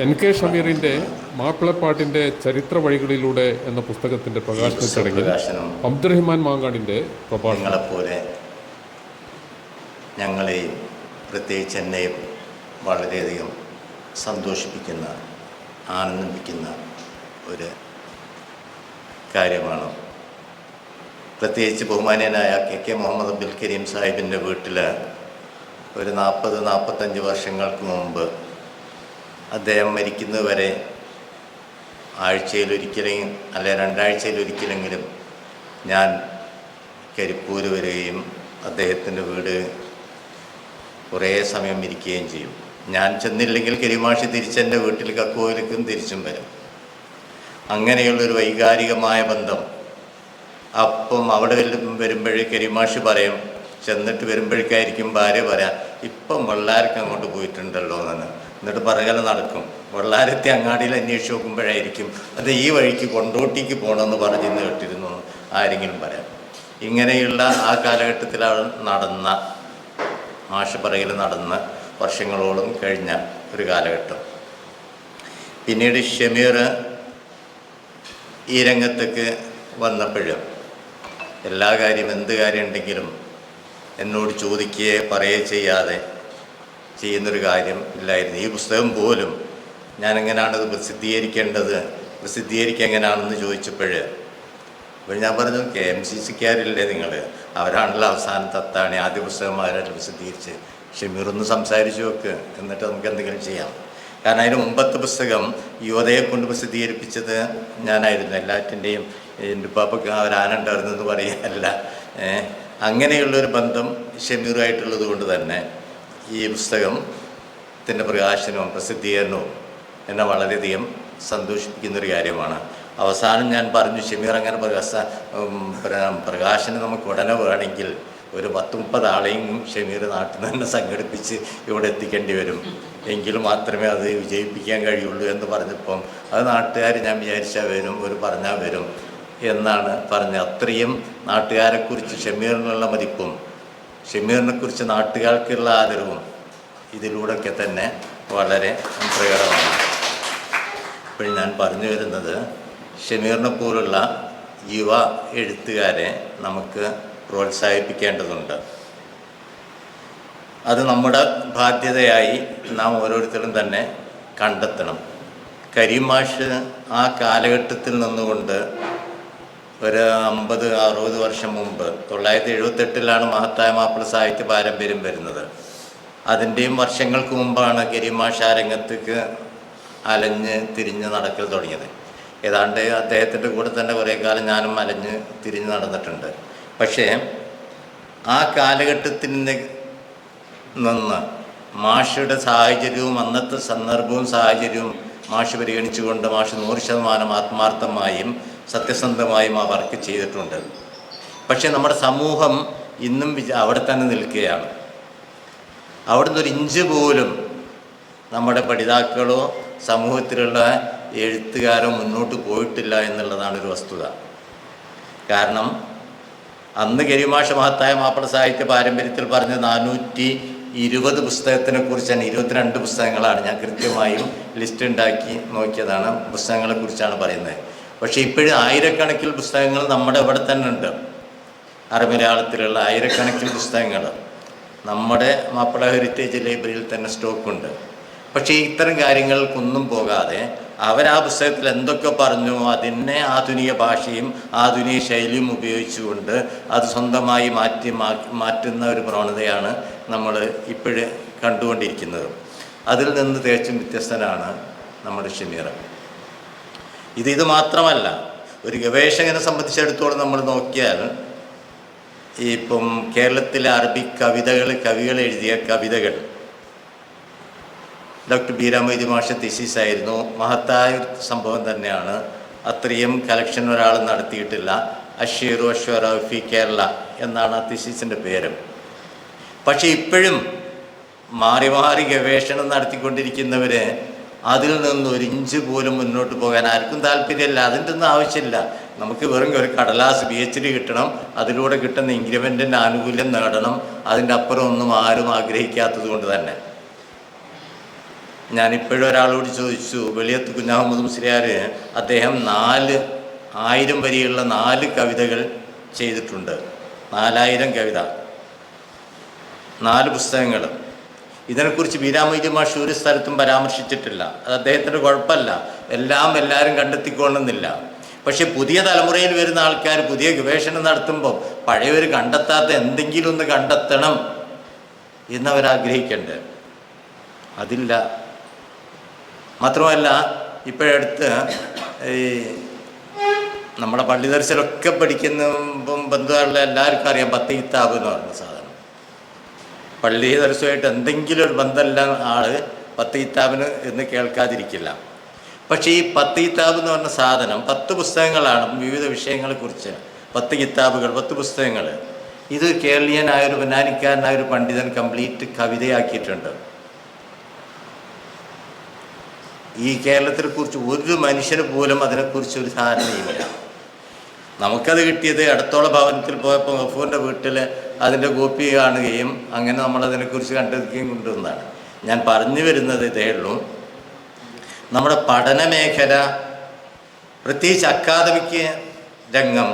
N K ഷമീറിന്റെ മാപ്പിളപ്പാട്ടിന്റെ ചരിത്ര വഴികളിലൂടെ എന്ന പുസ്തകത്തിന്റെ പ്രകാശന ചടങ്ങിൽ അബ്ദുറഹിമാൻ മാങ്കാടിന്റെ പ്രഭാഷണങ്ങളെപ്പോലെ ഞങ്ങളെയും പ്രത്യേകിച്ച് എന്നെയും വളരെയധികം സന്തോഷിപ്പിക്കുന്ന ആനന്ദിപ്പിക്കുന്ന ഒരു കാര്യമാണ്. പ്രത്യേകിച്ച് ബഹുമാനീയനായ കെ കെ മുഹമ്മദ് അബ്ദുൽ കരീം സാഹിബിന്റെ വീട്ടിൽ ഒരു നാൽപ്പത് നാൽപ്പത്തഞ്ച് വർഷങ്ങൾക്ക് മുമ്പ് അദ്ദേഹം മരിക്കുന്നതുവരെ ആഴ്ചയിലൊരിക്കലെങ്കിലും അല്ലെ രണ്ടാഴ്ചയിലൊരിക്കലെങ്കിലും ഞാൻ കരിപ്പൂർ വരികയും അദ്ദേഹത്തിന്റെ വീട് കുറേ സമയം ഇരിക്കുകയും ചെയ്യും. ഞാൻ ചെന്നില്ലെങ്കിൽ കരിമാഷി തിരിച്ചെന്റെ വീട്ടിൽ കക്കോയിലേക്കും തിരിച്ചും വരും. അങ്ങനെയുള്ളൊരു വൈകാരികമായ ബന്ധം. അപ്പം അവിടെ വരും വരുമ്പോഴേ കരിമാഷി പറയും ചെന്നിട്ട് വരുമ്പോഴേക്കായിരിക്കും ഭാര്യ പറയാം ഇപ്പം വെള്ളാരക്ക് അങ്ങോട്ട് പോയിട്ടുണ്ടല്ലോ എന്ന് എന്നിട്ട് പറകല നടക്കും. വെള്ളാരത്തെ അങ്ങാടിയിൽ അന്വേഷിച്ച് നോക്കുമ്പോഴായിരിക്കും അത് ഈ വഴിക്ക് കൊണ്ടോട്ടിക്ക് പോകണമെന്ന് പറഞ്ഞെന്ന് കേട്ടിരുന്നു ആരെങ്കിലും പറയാം. ഇങ്ങനെയുള്ള ആ കാലഘട്ടത്തിലാണ് നടന്ന മാഷ പറയിൽ നടന്ന വർഷങ്ങളോളം കഴിഞ്ഞ ഒരു കാലഘട്ടം. പിന്നീട് ഷമീർ ഈ രംഗത്തേക്ക് വന്നപ്പോഴും എല്ലാ കാര്യം എന്ത് കാര്യം ഉണ്ടെങ്കിലും എന്നോട് ചോദിക്കുകയെ പറയുകയോ ചെയ്യാതെ ചെയ്യുന്നൊരു കാര്യം ഇല്ലായിരുന്നു. ഈ പുസ്തകം പോലും ഞാൻ എങ്ങനെയാണ് അത് പ്രസിദ്ധീകരിക്കേണ്ടത്? പ്രസിദ്ധീകരിക്കുക എങ്ങനെയാണെന്ന് ചോദിച്ചപ്പോൾ അപ്പോൾ ഞാൻ പറഞ്ഞു കെ എം സി സിക്കാരില്ലേ നിങ്ങൾ അവരാണല്ലോ അവസാനത്തെ അത്താണി ആദ്യ പുസ്തകന്മാരായിട്ട് പ്രസിദ്ധീകരിച്ച്. ഷമീറൊന്ന് സംസാരിച്ചു നോക്ക് എന്നിട്ട് നമുക്ക് എന്തെങ്കിലും ചെയ്യാം. കാരണം അതിന് മുമ്പത്തെ പുസ്തകം യുവതയെ കൊണ്ട് പ്രസിദ്ധീകരിപ്പിച്ചത് ഞാനായിരുന്നു. എല്ലാറ്റിന്റെയും എന്റെ പാപ്പക്ക് അവരാനുണ്ടായിരുന്നു എന്ന് പറയുകയല്ല. ഏഹ് അങ്ങനെയുള്ളൊരു ബന്ധം ഷമീറുമായിട്ടുള്ളത് കൊണ്ട് തന്നെ ഈ പുസ്തകത്തിന്റെ പ്രകാശനവും പ്രസിദ്ധീകരണവും എന്നെ വളരെയധികം സന്തോഷിപ്പിക്കുന്നൊരു കാര്യമാണ്. അവസാനം ഞാൻ പറഞ്ഞു ഷമീർ അങ്ങനെ പ്രകാശ പ്രകാശനം നമുക്ക് ഉടനെ വേണമെങ്കിൽ ഒരു പത്ത് മുപ്പത് ആളെയും ഷമീർ നാട്ടിൽ നിന്ന് തന്നെ സംഘടിപ്പിച്ച് ഇവിടെ എത്തിക്കേണ്ടി വരും. എങ്കിൽ മാത്രമേ അത് വിജയിപ്പിക്കാൻ കഴിയുള്ളൂ എന്ന് പറഞ്ഞപ്പം അത് നാട്ടുകാർ ഞാൻ വിചാരിച്ചാൽ വരും ഒരു പറഞ്ഞാൽ വരും എന്നാണ് പറഞ്ഞത്. അത്രയും നാട്ടുകാരെക്കുറിച്ച് ഷമീറിനുള്ള മതിപ്പും ഷമീറിനെ കുറിച്ച് നാട്ടുകാർക്കുള്ള ആദരവും ഇതിലൂടെയൊക്കെ തന്നെ വളരെ പ്രകടമാണ് ഇപ്പോൾ ഞാൻ പറഞ്ഞു വരുന്നത് ഷമീറിനെ പോലുള്ള യുവ എഴുത്തുകാരെ നമുക്ക് പ്രോത്സാഹിപ്പിക്കേണ്ടതുണ്ട്. അത് നമ്മുടെ ബാധ്യതയായി നാം ഓരോരുത്തരും തന്നെ കണ്ടെത്തണം. കരിമാഷ് ആ കാലഘട്ടത്തിൽ നിന്നുകൊണ്ട് ഒരു അമ്പത് അറുപത് വർഷം മുമ്പ് തൊള്ളായിരത്തി എഴുപത്തെട്ടിലാണ് മഹത്തായ മാപ്പിള സാഹിത്യ പാരമ്പര്യം വരുന്നത്. അതിന്റെയും വർഷങ്ങൾക്ക് മുമ്പാണ് കരീമാഷ രംഗത്തേക്ക് അലഞ്ഞ് തിരിഞ്ഞ് നടക്കൽ തുടങ്ങിയത്. ഏതാണ്ട് അദ്ദേഹത്തിന്റെ കൂടെ തന്നെ കുറേ കാലം ഞാനും അലഞ്ഞ് തിരിഞ്ഞ് നടന്നിട്ടുണ്ട്. പക്ഷേ ആ കാലഘട്ടത്തിൽ നിന്ന് മാഷയുടെ സാഹചര്യവും അന്നത്തെ സന്ദർഭവും സാഹചര്യവും മാഷ് പരിഗണിച്ചുകൊണ്ട് മാഷ് നൂറ് ശതമാനം ആത്മാർത്ഥമായും സത്യസന്ധമായും ആ വർക്ക് ചെയ്തിട്ടുണ്ട്. പക്ഷേ നമ്മുടെ സമൂഹം ഇന്നും അവിടെ തന്നെ നിൽക്കുകയാണ്. അവിടുന്ന് ഒരു ഇഞ്ച് പോലും നമ്മുടെ പഠിതാക്കളോ സമൂഹത്തിലുള്ള എഴുത്തുകാരോ മുന്നോട്ട് പോയിട്ടില്ല എന്നുള്ളതാണ് ഒരു വസ്തുത. കാരണം അന്ന് ഗരിമാഷ മഹത്തായ മാപ്പിള സാഹിത്യ പാരമ്പര്യത്തിൽ പറഞ്ഞ നാനൂറ്റി ഇരുപത് പുസ്തകത്തിനെ കുറിച്ചാണ് ഇരുപത്തിരണ്ട് പുസ്തകങ്ങളാണ് ഞാൻ കൃത്യമായും ലിസ്റ്റ് ഉണ്ടാക്കി നോക്കിയതാണ് പുസ്തകങ്ങളെ കുറിച്ചാണ് പറയുന്നത്. പക്ഷേ ഇപ്പോഴും ആയിരക്കണക്കിൽ പുസ്തകങ്ങൾ നമ്മുടെ ഇവിടെ തന്നെ ഉണ്ട്. അറബിമലയാളത്തിലുള്ള ആയിരക്കണക്കിൽ പുസ്തകങ്ങൾ നമ്മുടെ മാപ്പിള ഹെറിറ്റേജ് ലൈബ്രറിയിൽ തന്നെ സ്റ്റോക്കുണ്ട്. പക്ഷേ ഇത്തരം കാര്യങ്ങൾക്കൊന്നും പോകാതെ അവർ ആ പുസ്തകത്തിൽ എന്തൊക്കെ പറഞ്ഞു അതിനെ ആധുനിക ഭാഷയും ആധുനിക ശൈലിയും ഉപയോഗിച്ചുകൊണ്ട് അത് സ്വന്തമായി മാറ്റി മാറ്റുന്ന ഒരു പ്രവണതയാണ് നമ്മൾ ഇപ്പോഴും കണ്ടുകൊണ്ടിരിക്കുന്നത്. അതിൽ നിന്ന് തികച്ചും വ്യത്യസ്തനാണ് നമ്മുടെ ഷമീർ. ഇത് ഇത് മാത്രമല്ല ഒരു ഗവേഷകനെ സംബന്ധിച്ചിടത്തോളം നമ്മൾ നോക്കിയാൽ ഈ ഇപ്പം കേരളത്തിലെ അറബി കവിതകൾ കവികൾ എഴുതിയ കവിതകൾ. ഡോക്ടർ ബീരാമൊയ്തി മാഷ തിസീസ് ആയിരുന്നു. മഹത്തായ സംഭവം തന്നെയാണ്. അത്രയും കലക്ഷൻ ഒരാൾ നടത്തിയിട്ടില്ല. അഷീറു അഷ്വറഫി കേരള എന്നാണ് ആ തിസീസിന്റെ പേര്. പക്ഷേ ഇപ്പോഴും മാറി മാറി ഗവേഷണം നടത്തിക്കൊണ്ടിരിക്കുന്നവര് അതിൽ നിന്ന് ഒരു ഇഞ്ച് പോലും മുന്നോട്ട് പോകാൻ ആർക്കും താല്പര്യമില്ല. അതിന്റെ ഒന്നും ആവശ്യമില്ല. നമുക്ക് വെറും ഒരു കടലാസ് പി എച്ച് ഡി കിട്ടണം. അതിലൂടെ കിട്ടുന്ന ഇൻക്രിമെന്റിന്റെ ആനുകൂല്യം നേടണം. അതിന്റെ അപ്പുറം ഒന്നും ആരും ആഗ്രഹിക്കാത്തത് കൊണ്ട് തന്നെ. ഞാനിപ്പോഴും ഒരാളോട് ചോദിച്ചു വെളിയത്ത് കുഞ്ഞാഹമ്മദ് മുസ്ലിയാർ അദ്ദേഹം നാല് ആയിരം വരിയുള്ള നാല് കവിതകൾ ചെയ്തിട്ടുണ്ട്. നാലായിരം കവിത. നാല് പുസ്തകങ്ങൾ. ഇതിനെക്കുറിച്ച് ബീരാമൊയ്തി മാഷ് ഒരു സ്ഥലത്തും പരാമർശിച്ചിട്ടില്ല. അത് അദ്ദേഹത്തിന്റെ കുഴപ്പമല്ല. എല്ലാം എല്ലാവരും കണ്ടെത്തിക്കൊള്ളുന്നില്ല. പക്ഷെ പുതിയ തലമുറയിൽ വരുന്ന ആൾക്കാർ പുതിയ ഗവേഷണം നടത്തുമ്പോൾ പഴയവർ കണ്ടെത്താത്ത എന്തെങ്കിലും ഒന്ന് കണ്ടെത്തണം എന്നവരാഗ്രഹിക്കണ്ടേ. അതില്ല. മാത്രമല്ല ഇപ്പോഴടുത്ത് ഈ നമ്മുടെ പള്ളി ദർശനമൊക്കെ പഠിക്കുന്ന ബന്ധുക്കാരുടെ എല്ലാവർക്കും അറിയാം പത്ത് കിതാബ് എന്ന് പറയുന്ന സാധനം. പള്ളി ദർശനമായിട്ട് എന്തെങ്കിലും ഒരു ബന്ധമുള്ള ആൾ പത്ത് കിതാബിന് എന്ന് കേൾക്കാതിരിക്കില്ല. പക്ഷേ ഈ പത്ത് കിതാബ് എന്ന് പറഞ്ഞ സാധനം പത്ത് പുസ്തകങ്ങളാണ്. വിവിധ വിഷയങ്ങളെക്കുറിച്ച് പത്ത് കിതാബുകൾ പത്ത് പുസ്തകങ്ങൾ ഇത് കേരളീയനായ ഒരു ബനാനിക്കാരനായ ഒരു പണ്ഡിതൻ കംപ്ലീറ്റ് കവിതയാക്കിയിട്ടുണ്ട്. ഈ കേരളത്തിനെ കുറിച്ച് ഒരു മനുഷ്യന് പോലും അതിനെക്കുറിച്ച് ഒരു ധാരണയില്ല നമുക്കത് കിട്ടിയത് അടുത്തോളം ഭവനത്തിൽ പോയപ്പോൾ ഗഫൂറിന്റെ വീട്ടിൽ അതിന്റെ കോപ്പി കാണുകയും അങ്ങനെ നമ്മളതിനെക്കുറിച്ച് കണ്ടെത്തുകയും കൊണ്ടുവന്നതാണ് ഞാൻ പറഞ്ഞു വരുന്നത് ഇതേ ഉള്ളൂ. നമ്മുടെ പഠന മേഖല പ്രത്യേകിച്ച് അക്കാദമിക് രംഗം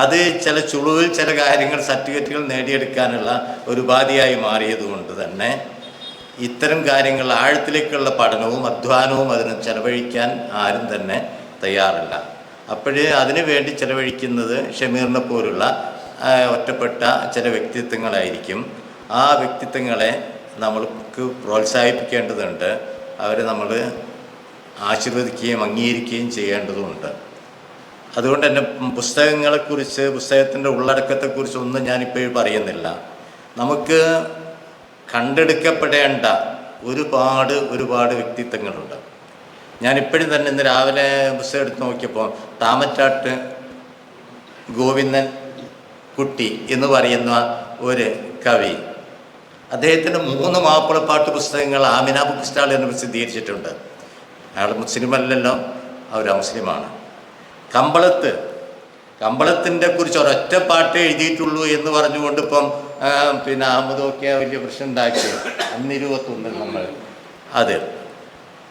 അത് ചില ചുളുവിൽ ചില കാര്യങ്ങൾ സർട്ടിഫിക്കറ്റുകൾ നേടിയെടുക്കാനുള്ള ഒരു ഉപാധിയായി മാറിയതുകൊണ്ട് തന്നെ ഇത്തരം കാര്യങ്ങൾ ആഴത്തിലേക്കുള്ള പഠനവും അധ്വാനവും അതിന് ചെലവഴിക്കാൻ ആരും തന്നെ തയ്യാറല്ല. അപ്പോഴേ അതിനു വേണ്ടി ചെലവഴിക്കുന്നത് ഷമീറിനെ പോലുള്ള ഒറ്റപ്പെട്ട ചില വ്യക്തിത്വങ്ങളായിരിക്കും. ആ വ്യക്തിത്വങ്ങളെ നമ്മൾക്ക് പ്രോത്സാഹിപ്പിക്കേണ്ടതുണ്ട്. അവരെ നമ്മൾ ആശീർവദിക്കുകയും അംഗീകരിക്കുകയും ചെയ്യേണ്ടതുണ്ട്. അതുകൊണ്ട് തന്നെ പുസ്തകങ്ങളെക്കുറിച്ച് പുസ്തകത്തിന്റെ ഉള്ളടക്കത്തെക്കുറിച്ച് ഒന്നും ഞാനിപ്പോൾ പറയുന്നില്ല. നമുക്ക് കണ്ടെടുക്കപ്പെടേണ്ട ഒരുപാട് ഒരുപാട് വ്യക്തിത്വങ്ങളുണ്ട്. ഞാനിപ്പോഴും തന്നെ ഇന്ന് രാവിലെ പുസ്തകം എടുത്ത് നോക്കിയപ്പോൾ താമറ്റാട്ട് ഗോവിന്ദൻ കുട്ടി എന്ന് പറയുന്ന ഒരു കവി. അദ്ദേഹത്തിന്റെ മൂന്ന് മാപ്പിളപ്പാട്ട് പുസ്തകങ്ങൾ ആമിന ബുക്ക് സ്റ്റാൾ എന്ന് പ്രസിദ്ധീകരിച്ചിട്ടുണ്ട്. അയാൾ മുസ്ലിം അല്ലല്ലോ അവർ മുസ്ലിമാണ് കമ്പളത്ത് കമ്പളത്തിന്റെ കുറിച്ച് ഒരൊറ്റ പാട്ട് എഴുതിയിട്ടുള്ളൂ എന്ന് പറഞ്ഞുകൊണ്ട് ഇപ്പം പിന്നെ അഹമ്മദൊക്കെ വലിയ പ്രശ്നം ഉണ്ടാക്കി. അന്ന് ഇരുപത്തൊന്നിൽ നമ്മൾ അത്.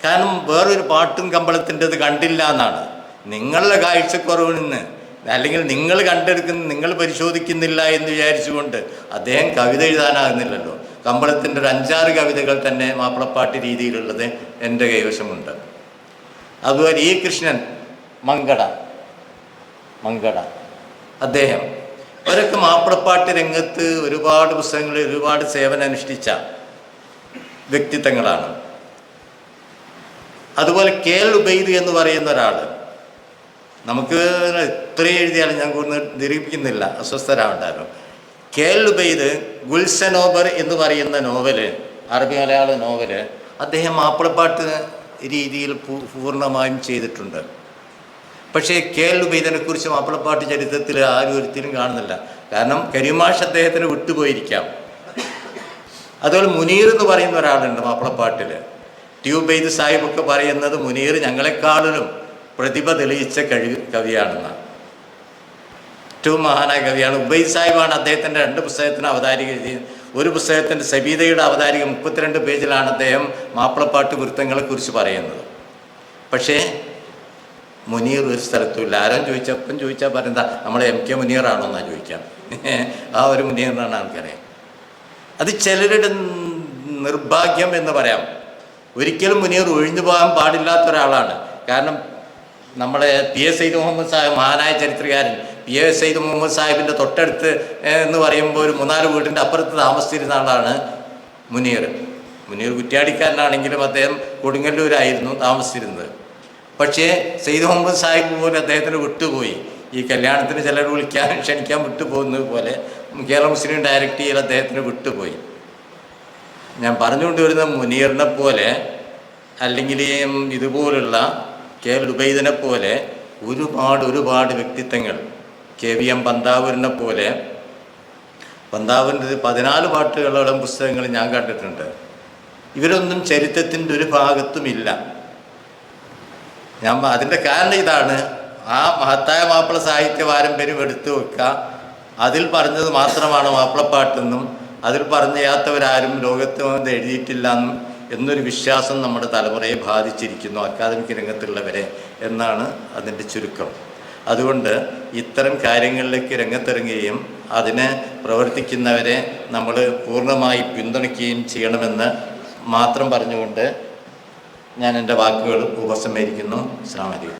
കാരണം വേറൊരു പാട്ടും കമ്പളത്തിന്റെത് കണ്ടില്ല എന്നാണ്. നിങ്ങളുടെ കാഴ്ചക്കുറവിൽ നിന്ന് അല്ലെങ്കിൽ നിങ്ങൾ കണ്ടെടുക്കുന്ന നിങ്ങൾ പരിശോധിക്കുന്നില്ല എന്ന് വിചാരിച്ചുകൊണ്ട് അദ്ദേഹം കവിത എഴുതാനാകുന്നില്ലല്ലോ. കമ്പളത്തിന്റെ ഒരു അഞ്ചാറ് കവിതകൾ തന്നെ മാപ്പിളപ്പാട്ട് രീതിയിലുള്ളത് എന്റെ കൈവശമുണ്ട്. അതുപോലെ ഈ കൃഷ്ണൻ മങ്കട മങ്കട അദ്ദേഹം. അവരൊക്കെ മാപ്പിളപ്പാട്ട് രംഗത്ത് ഒരുപാട് പുസ്തകങ്ങളിൽ ഒരുപാട് സേവനം അനുഷ്ഠിച്ച വ്യക്തിത്വങ്ങളാണ്. അതുപോലെ കെ എൽ ഉബൈദ് എന്ന് പറയുന്ന ഒരാൾ നമുക്ക് എത്ര എഴുതിയാലും ഞാൻ കൂടുതൽ നിരൂപിക്കുന്നില്ല. അസ്വസ്ഥരാണ്ടായിരുന്നു കേൾബെയ്ത് ഗുൽസനോബർ എന്ന് പറയുന്ന നോവൽ അറബി മലയാള നോവൽ അദ്ദേഹം മാപ്പിളപ്പാട്ട് രീതിയിൽ പൂർണമായും ചെയ്തിട്ടുണ്ട്. പക്ഷേ കെ എൽ ഉബൈദിനെ കുറിച്ച് മാപ്പിളപ്പാട്ട് ചരിത്രത്തിൽ ആരും ഒരിക്കലും കാണുന്നില്ല. കാരണം കരിമാഷ് അദ്ദേഹത്തിന് വിട്ടുപോയിരിക്കാം. അതുപോലെ മുനീർ എന്ന് പറയുന്ന ഒരാളുണ്ട് മാപ്പിളപ്പാട്ടിൽ ബെയ്ത് സാഹിബൊക്കെ പറയുന്നത് മുനീർ ഞങ്ങളെക്കാളിലും പ്രതിഭ തെളിയിച്ച കഴി കവിയാണെന്നാണ്. ഏറ്റവും മഹാനായ കവിയാണ് ഉബൈ സാഹിബാണ് അദ്ദേഹത്തിന്റെ രണ്ട് പുസ്തകത്തിന് അവതാരിക ഒരു പുസ്തകത്തിന്റെ സബീതയുടെ അവതാരിക മുപ്പത്തിരണ്ട് പേജിലാണ് അദ്ദേഹം മാപ്പിളപ്പാട്ട് വൃത്തങ്ങളെക്കുറിച്ച് പറയുന്നത്. പക്ഷേ മുനീർ ഒരു സ്ഥലത്തുമില്ല. ആരും ചോദിച്ചപ്പം ചോദിച്ചാൽ പറയുന്നത് നമ്മളെ എം കെ മുനീറാണോ എന്നാ ചോദിക്കാം. ആ ഒരു മുനീറിനാണ് ആൾക്കറിയാം. അത് ചിലരുടെ നിർഭാഗ്യം എന്ന് പറയാം. ഒരിക്കലും മുനീർ ഒഴിഞ്ഞു പോകാൻ പാടില്ലാത്ത ഒരാളാണ്. കാരണം നമ്മളെ പി എസ് സൈദ് മുഹമ്മദ് സാഹിബ് മഹാനായ ചരിത്രകാരൻ. പി എസ് സൈദ് മുഹമ്മദ് സാഹിബിന്റെ തൊട്ടടുത്ത് എന്ന് പറയുമ്പോൾ ഒരു മൂന്നാൽ വീടിന്റെ അപ്പുറത്ത് താമസിച്ചിരുന്ന ആളാണ് മുനീർ. മുനീർ കുറ്റ്യാടിക്കാരനാണെങ്കിലും അദ്ദേഹം കൊടുങ്ങല്ലൂരായിരുന്നു താമസിച്ചിരുന്നത്. പക്ഷേ സെയ്ദ് മുഹമ്മദ് സാഹിബ് പോലും അദ്ദേഹത്തിന് വിട്ടുപോയി. ഈ കല്യാണത്തിന് ചിലർ വിളിക്കാൻ ക്ഷണിക്കാൻ വിട്ടുപോകുന്നത് പോലെ കേരള മുസ്ലിം ഡയറക്റ്റ് ചെയ്യൽ അദ്ദേഹത്തിന് വിട്ടുപോയി. ഞാൻ പറഞ്ഞുകൊണ്ടുവരുന്ന മുനീറിനെ പോലെ അല്ലെങ്കിൽ ഇതുപോലുള്ള കെ എൽ ഉബൈദിനെ പോലെ ഒരുപാട് ഒരുപാട് വ്യക്തിത്വങ്ങൾ. കെ വി എം പന്താവൂരിനെ പോലെ പന്താവൂരിന്റെ പതിനാല് പാട്ടുകളോളം പുസ്തകങ്ങൾ ഞാൻ കണ്ടിട്ടുണ്ട്. ഇവരൊന്നും ചരിത്രത്തിന്റെ ഒരു ഭാഗത്തുമില്ല. ഞാൻ അതിന്റെ കാരണം ഇതാണ്. ആ മഹത്തായ മാപ്പിള സാഹിത്യ പാരമ്പര്യം എടുത്തു വെക്കുക. അതിൽ പറഞ്ഞത് മാത്രമാണ് മാപ്പിളപ്പാട്ടെന്നും അതിൽ പറഞ്ഞു ചെയ്യാത്തവരാരും ലോകത്ത് എഴുതിയിട്ടില്ല എന്നും എന്നൊരു വിശ്വാസം നമ്മുടെ തലമുറയെ ബാധിച്ചിരിക്കുന്നു അക്കാദമിക് രംഗത്തുള്ളവരെ എന്നാണ് അതിന്റെ ചുരുക്കം. അതുകൊണ്ട് ഇത്തരം കാര്യങ്ങളിലേക്ക് രംഗത്തിറങ്ങുകയും അതിനെ പ്രവർത്തിക്കുന്നവരെ നമ്മൾ പൂർണമായി പിന്തുണയ്ക്കുകയും ചെയ്യണമെന്ന് മാത്രം പറഞ്ഞുകൊണ്ട് ഞാൻ എന്റെ വാക്കുകൾ ഉപസംഹരിക്കുന്നു. വലൈക്കും